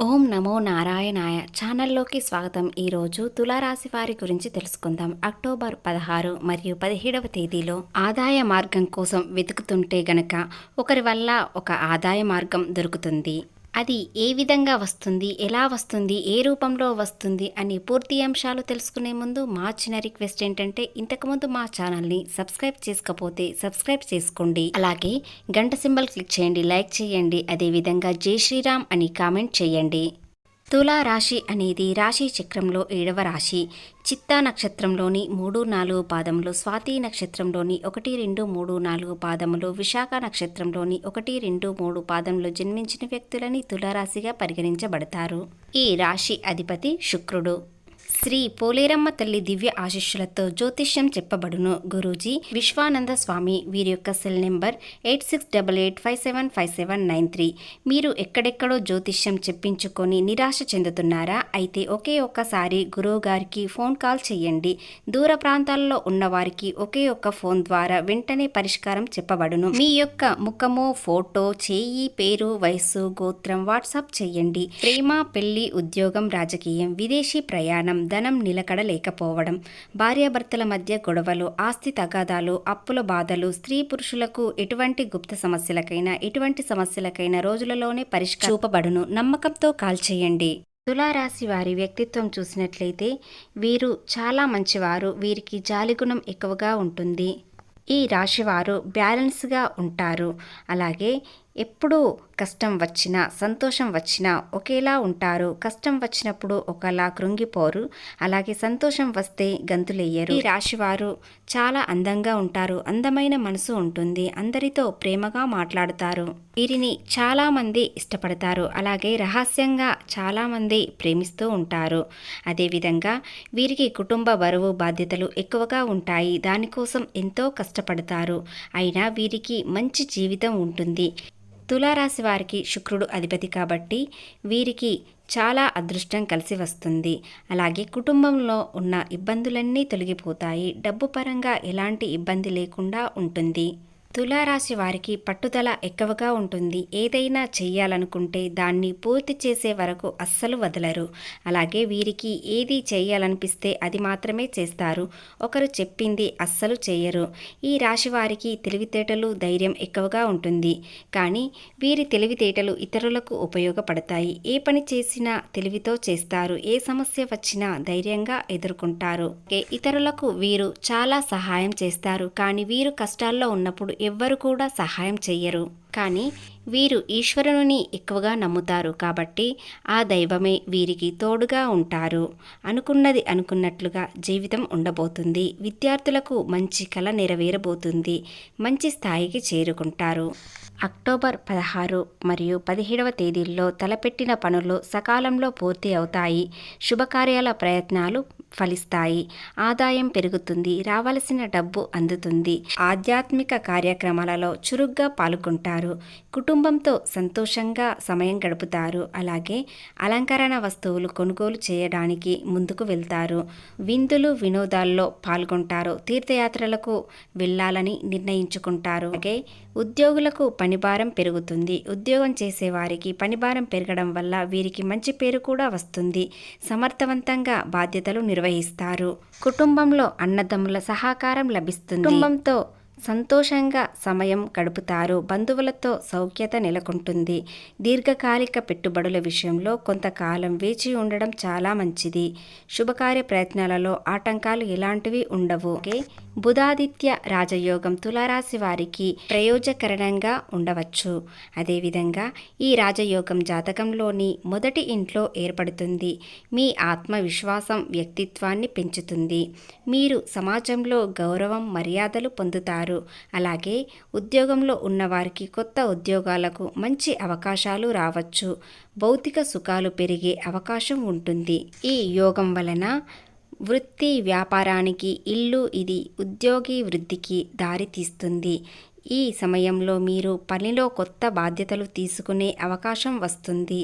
ఓం నమో నారాయణాయ ఛానల్లోకి స్వాగతం. ఈరోజు తులారాశి వారి గురించి తెలుసుకుందాం. అక్టోబర్ పదహారు మరియు పదిహేడవ తేదీలో ఆదాయ మార్గం కోసం వెతుకుతుంటే గనక ఒకరి వల్ల ఒక ఆదాయ మార్గం దొరుకుతుంది. అది ఏ విధంగా వస్తుంది ఎలా వస్తుంది ఏ రూపంలో వస్తుంది అని పూర్తి అంశాలు తెలుసుకునే ముందు మా చిన్న రిక్వెస్ట్ ఏంటంటే ఇంతకుముందు మా ఛానల్ని సబ్స్క్రైబ్ చేసుకోకపోతే సబ్స్క్రైబ్ చేసుకోండి. అలాగే గంట సింబల్ క్లిక్ చేయండి లైక్ చేయండి అదేవిధంగా జై శ్రీరామ్ అని కామెంట్ చేయండి. తులారాశి అనేది రాశి చక్రంలో ఏడవ రాశి. చిత్తా నక్షత్రంలోని మూడు నాలుగు పాదములు స్వాతి నక్షత్రంలోని ఒకటి రెండు మూడు నాలుగు పాదములు విశాఖ నక్షత్రంలోని ఒకటి రెండు మూడు పాదములు జన్మించిన వ్యక్తులని తులారాశిగా పరిగణించబడతారు. ఈ రాశి అధిపతి శుక్రుడు. శ్రీ పోలేరమ్మ తల్లి దివ్య ఆశీస్సులతో జ్యోతిష్యం చెప్పబడును. గురూజీ విశ్వానంద స్వామి వీరి యొక్క cell number eight six double eight five seven five seven nine three. మీరు ఎక్కడెక్కడో జ్యోతిష్యం చెప్పించుకొని నిరాశ చెందుతున్నారా? అయితే ఒకే ఒక్కసారి గురువు గారికి ఫోన్ కాల్ చేయండి. దూర ప్రాంతాల్లో ఉన్నవారికి ఒకే ఒక్క ఫోన్ ద్వారా వెంటనే పరిష్కారం చెప్పబడును. మీ యొక్క ముఖము ఫోటో చేయి పేరు వయస్సు గోత్రం వాట్సాప్ చేయండి. ప్రేమ పెళ్ళి ఉద్యోగం రాజకీయం విదేశీ ప్రయాణం ధనం నిలకడ లేకపోవడం భార్యాభర్తల మధ్య గొడవలు ఆస్తి తగాదాలు అప్పుల బాధలు స్త్రీ పురుషులకు ఎటువంటి గుప్త సమస్యలకైనా ఎటువంటి సమస్యలకైనా రోజులలోనే పరిష్కారం చూపబడును. నమ్మకంతో కాల్ చేయండి. తులారాశి వారి వ్యక్తిత్వం చూసినట్లయితే వీరు చాలా మంచివారు వీరికి జాలిగుణం ఎక్కువగా ఉంటుంది. ఈ రాశివారు బ్యాలెన్స్గా ఉంటారు. అలాగే ఎప్పుడూ కష్టం వచ్చినా సంతోషం వచ్చినా ఒకేలా ఉంటారు. కష్టం వచ్చినప్పుడు ఒకలా కృంగిపోరు. అలాగే సంతోషం వస్తే గంతులెయ్యరు. ఈ రాశివారు చాలా అందంగా ఉంటారు. అందమైన మనసు ఉంటుంది. అందరితో ప్రేమగా మాట్లాడతారు. వీరిని చాలామంది ఇష్టపడతారు. అలాగే రహస్యంగా చాలామంది ప్రేమిస్తూ ఉంటారు. అదేవిధంగా వీరికి కుటుంబ బరువు బాధ్యతలు ఎక్కువగా ఉంటాయి. దానికోసం ఎంతో కష్టపడతారు. అయినా వీరికి మంచి జీవితం ఉంటుంది. తులారాశి వారికి శుక్రుడు అధిపతి కాబట్టి వీరికి చాలా అదృష్టం కలిసి వస్తుంది. అలాగే కుటుంబంలో ఉన్న ఇబ్బందులన్నీ తొలగిపోతాయి. డబ్బు పరంగా ఎలాంటి ఇబ్బంది లేకుండా ఉంటుంది. తులారాశి వారికి పట్టుదల ఎక్కువగా ఉంటుంది. ఏదైనా చేయాలనుకుంటే దాన్ని పూర్తి చేసే వరకు అస్సలు వదలరు. అలాగే వీరికి ఏది చేయాలనిపిస్తే అది మాత్రమే చేస్తారు. ఒకరు చెప్పింది అస్సలు చేయరు. ఈ రాశి వారికి తెలివితేటలు ధైర్యం ఎక్కువగా ఉంటుంది. కానీ వీరి తెలివితేటలు ఇతరులకు ఉపయోగపడతాయి. ఏ పని చేసినా తెలివితో చేస్తారు. ఏ సమస్య వచ్చినా ధైర్యంగా ఎదుర్కొంటారు. ఇతరులకు వీరు చాలా సహాయం చేస్తారు. కానీ వీరు కష్టాల్లో ఉన్నప్పుడు ఎవ్వరు కూడా సహాయం చెయ్యరు. కానీ వీరు ఈశ్వరుని ఎక్కువగా నమ్ముతారు కాబట్టి ఆ దైవమే వీరికి తోడుగా ఉంటారు అనుకున్నది అనుకున్నట్లుగా జీవితం ఉండబోతుంది. విద్యార్థులకు మంచి కళ నెరవేరబోతుంది. మంచి స్థాయికి చేరుకుంటారు. అక్టోబర్ పదహారు మరియు పదిహేడవ తేదీల్లో తలపెట్టిన పనులు సకాలంలో పూర్తి అవుతాయి. శుభకార్యాల ప్రయత్నాలు ఫలిస్తాయి. ఆదాయం పెరుగుతుంది రావలసిన డబ్బు అందుతుంది. ఆధ్యాత్మిక కార్యక్రమాలలో చురుగ్గా పాల్గొంటారు. కుటుంబంతో సంతోషంగా సమయం గడుపుతారు. అలాగే అలంకరణ వస్తువులు కొనుగోలు చేయడానికి ముందుకు వెళ్తారు. విందులు వినోదాల్లో పాల్గొంటారు. తీర్థయాత్రలకు వెళ్ళాలని నిర్ణయించుకుంటారు. అలాగే ఉద్యోగులకు పనిభారం పెరుగుతుంది. ఉద్యోగం చేసేవారికి పనిభారం పెరగడం వల్ల వీరికి మంచి పేరు కూడా వస్తుంది. సమర్థవంతంగా బాధ్యతలు నిర్వహిస్తారు. కుటుంబంలో అన్నదమ్ముల సహకారం లభిస్తుంది. కుటుంబంతో సంతోషంగా సమయం గడుపుతారు. బంధువులతో సౌఖ్యత నెలకొంటుంది. దీర్ఘకాలిక పెట్టుబడుల విషయంలో కొంతకాలం వేచి ఉండడం చాలా మంచిది. శుభకార్య ప్రయత్నాలలో ఆటంకాలు ఎలాంటివి ఉండవు. బుధాదిత్య రాజయోగం తులారాశి వారికి ప్రయోజకరణంగా ఉండవచ్చు. అదేవిధంగా ఈ రాజయోగం జాతకంలోని మొదటి ఇంట్లో ఏర్పడుతుంది. మీ ఆత్మవిశ్వాసం వ్యక్తిత్వాన్ని పెంచుతుంది. మీరు సమాజంలో గౌరవం మర్యాదలు పొందుతారు. అలాగే ఉద్యోగంలో ఉన్నవారికి కొత్త ఉద్యోగాలకు మంచి అవకాశాలు రావచ్చు. భౌతిక సుఖాలు పెరిగే అవకాశం ఉంటుంది. ఈ యోగం వలన వృత్తి వ్యాపారానికి ఇల్లు ఇది ఉద్యోగి వృద్ధికి దారితీస్తుంది ఈ సమయంలో మీరు పనిలో కొత్త బాధ్యతలు తీసుకునే అవకాశం వస్తుంది.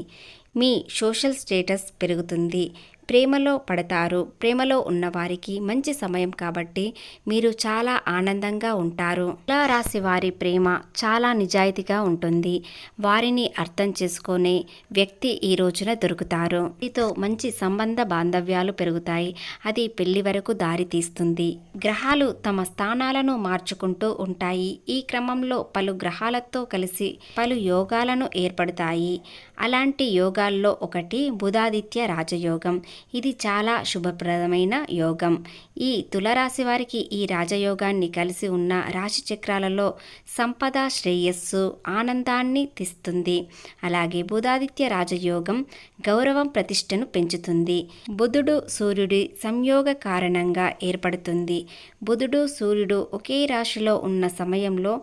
మీ సోషల్ స్టేటస్ పెరుగుతుంది. ప్రేమలో పడతారు. ప్రేమలో ఉన్నవారికి మంచి సమయం కాబట్టి మీరు చాలా ఆనందంగా ఉంటారు. తులా రాశి వారి ప్రేమ చాలా నిజాయితీగా ఉంటుంది. వారిని అర్థం చేసుకునే వ్యక్తి ఈ రోజున దొరుకుతారు. వీరితో మంచి సంబంధ బాంధవ్యాలు పెరుగుతాయి. అది పెళ్ళి వరకు దారి తీస్తుంది. గ్రహాలు తమ స్థానాలను మార్చుకుంటూ ఉంటాయి. ఈ క్రమంలో పలు గ్రహాలతో కలిసి పలు యోగాలను ఏర్పడతాయి. అలాంటి యోగాల్లో ఒకటి బుధాదిత్య రాజయోగం. ఇది చాలా శుభప్రదమైన యోగం. ఈ తులరాశి వారికి ఈ రాజయోగాన్ని కలిసి ఉన్న రాశి చక్రాలలో సంపద శ్రేయస్సు ఆనందాన్ని తెస్తుంది. అలాగే బుధాదిత్య రాజయోగం గౌరవం ప్రతిష్టను పెంచుతుంది. బుధుడు సూర్యుడి సంయోగ కారణంగా ఏర్పడుతుంది. బుధుడు సూర్యుడు ఒకే రాశిలో ఉన్న సమయంలో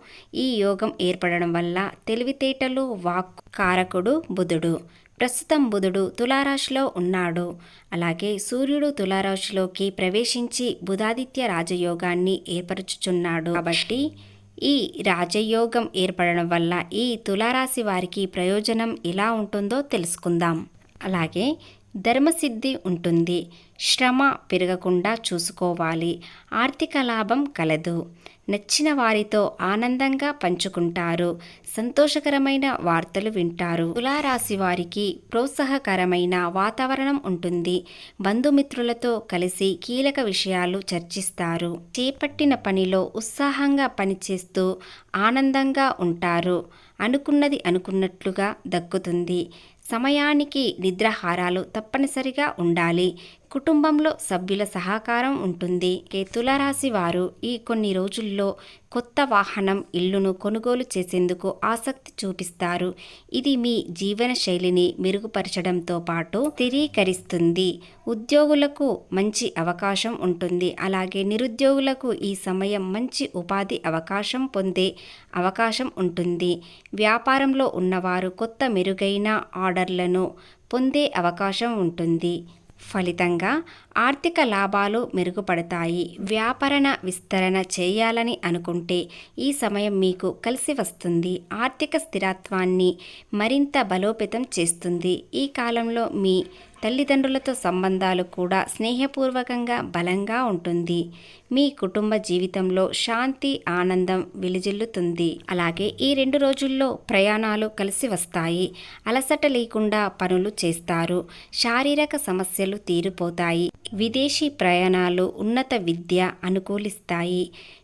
ఈ యోగం ఏర్పడడం వల్ల తెలివితేటలు వాక్ కారకుడు బుధుడు. ప్రస్తుతం బుధుడు తులారాశిలో ఉన్నాడు. అలాగే సూర్యుడు తులారాశిలోకి ప్రవేశించి బుధాదిత్య రాజయోగాన్ని ఏర్పరచుచున్నాడు. కాబట్టి ఈ రాజయోగం ఏర్పడడం వల్ల ఈ తులారాశి వారికి ప్రయోజనం ఎలా ఉంటుందో తెలుసుకుందాం. అలాగే ధర్మసిద్ధి ఉంటుంది. శ్రమ పెరగకుండా చూసుకోవాలి. ఆర్థిక లాభం కలదు. నచ్చిన వారితో ఆనందంగా పంచుకుంటారు. సంతోషకరమైన వార్తలు వింటారు. తులారాశి వారికి ప్రోత్సాహకరమైన వాతావరణం ఉంటుంది. బంధుమిత్రులతో కలిసి కీలక విషయాలు చర్చిస్తారు. చేపట్టిన పనిలో ఉత్సాహంగా పనిచేస్తూ ఆనందంగా ఉంటారు. అనుకున్నది అనుకున్నట్లుగా దక్కుతుంది. సమయానికి నిద్రాహారాలు తప్పనిసరిగా ఉండాలి. కుటుంబంలో సభ్యుల సహకారం ఉంటుంది. కే తులారాశి వారు ఈ కొన్ని రోజుల్లో కొత్త వాహనం ఇల్లును కొనుగోలు చేసేందుకు ఆసక్తి చూపిస్తారు. ఇది మీ జీవన శైలిని మెరుగుపరచడంతో పాటు స్థిరీకరిస్తుంది. ఉద్యోగులకు మంచి అవకాశం ఉంటుంది. అలాగే నిరుద్యోగులకు ఈ సమయం మంచి ఉపాధి అవకాశం పొందే అవకాశం ఉంటుంది. వ్యాపారంలో ఉన్నవారు కొత్త మెరుగైన ఆర్డర్లను పొందే అవకాశం ఉంటుంది. ఫలితంగా ఆర్థిక లాభాలు మెరుగుపడతాయి. వ్యాపారణ విస్తరణ చేయాలని అనుకుంటే ఈ సమయం మీకు కలిసి వస్తుంది. ఆర్థిక స్థిరత్వాన్ని మరింత బలోపేతం చేస్తుంది. ఈ కాలంలో మీ తల్లిదండ్రులతో సంబంధాలు కూడా స్నేహపూర్వకంగా బలంగా ఉంటుంది. మీ కుటుంబ జీవితంలో శాంతి ఆనందం విలుజిల్లుతుంది. అలాగే ఈ రెండు రోజుల్లో ప్రయాణాలు కలిసి వస్తాయి. అలసట లేకుండా పనులు చేస్తారు. శారీరక సమస్యలు తీరిపోతాయి. విదేశీ ప్రయాణాలు ఉన్నత విద్య అనుకూలిస్తాయి.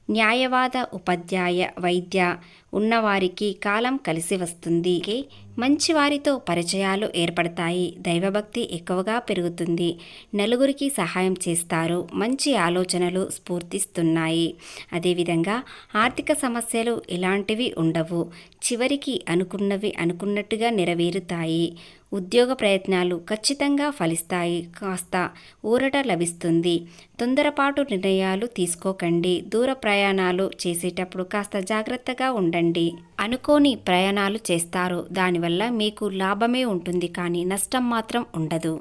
న్యాయవాద ఉపాధ్యాయ వైద్య ఉన్నవారికి కాలం కలిసి వస్తుంది. మంచివారితో పరిచయాలు ఏర్పడతాయి. దైవభక్తి ఎక్కువగా పెరుగుతుంది. నలుగురికి సహాయం చేస్తారు. మంచి ఆలోచనలు స్ఫూర్తిస్తున్నాయి. అదేవిధంగా ఆర్థిక సమస్యలు ఇలాంటివి ఉండవు. చివరికి అనుకున్నవి అనుకున్నట్టుగా నెరవేరుతాయి. ఉద్యోగ ప్రయత్నాలు ఖచ్చితంగా ఫలిస్తాయి. కాస్త ఊరట లభిస్తుంది. తొందరపాటు నిర్ణయాలు తీసుకోకండి. దూర ప్రయాణాలు చేసేటప్పుడు కాస్త జాగ్రత్తగా ఉండండి. అనుకోని ప్రయాణాలు చేస్తారు. దానివల్ల మీకు లాభమే ఉంటుంది. కానీ నష్టం మాత్రం ఉండదు.